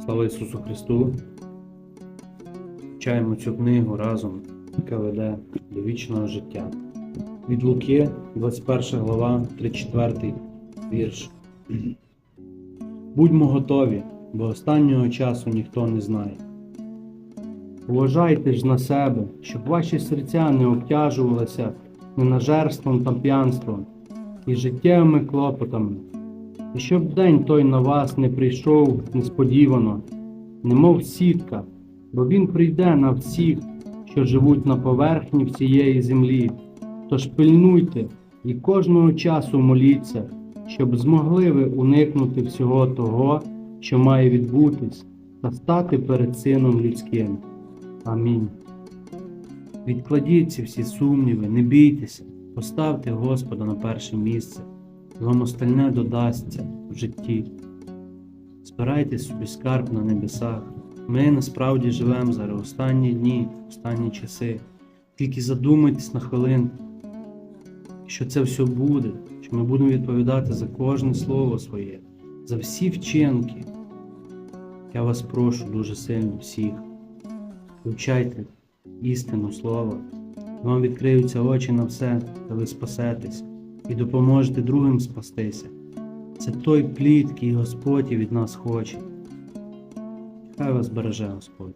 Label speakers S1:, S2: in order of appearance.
S1: Слава Ісусу Христу! Чаємо цю книгу разом, яка веде до вічного життя. Від Луки, 21 глава, 34 вірш. Будьмо готові, бо останнього часу ніхто не знає. Уважайте ж на себе, щоб ваші серця не обтяжувалися ненажерством та п'янством і життєвими клопотами, і щоб день той на вас не прийшов несподівано, немов сітка, бо він прийде на всіх, що живуть на поверхні всієї землі. Тож пильнуйте і кожного часу моліться, щоб змогли ви уникнути всього того, що має відбутись, та стати перед Сином людським. Амінь. Відкладіть ці всі сумніви, не бійтеся, поставте Господа на перше місце, вам остальне додасться в житті. Збирайте собі скарб на небесах. Ми насправді живемо зараз останні дні, останні часи. Тільки задумайтесь на хвилинку, що це все буде, що ми будемо відповідати за кожне слово своє, за всі вчинки. Я вас прошу дуже сильно всіх. Вивчайте істину слова, вам відкриються очі на все, та ви спасетеся і допоможете другим спастися. Це той плід, який Господь від нас хоче. Хай вас береже Господь.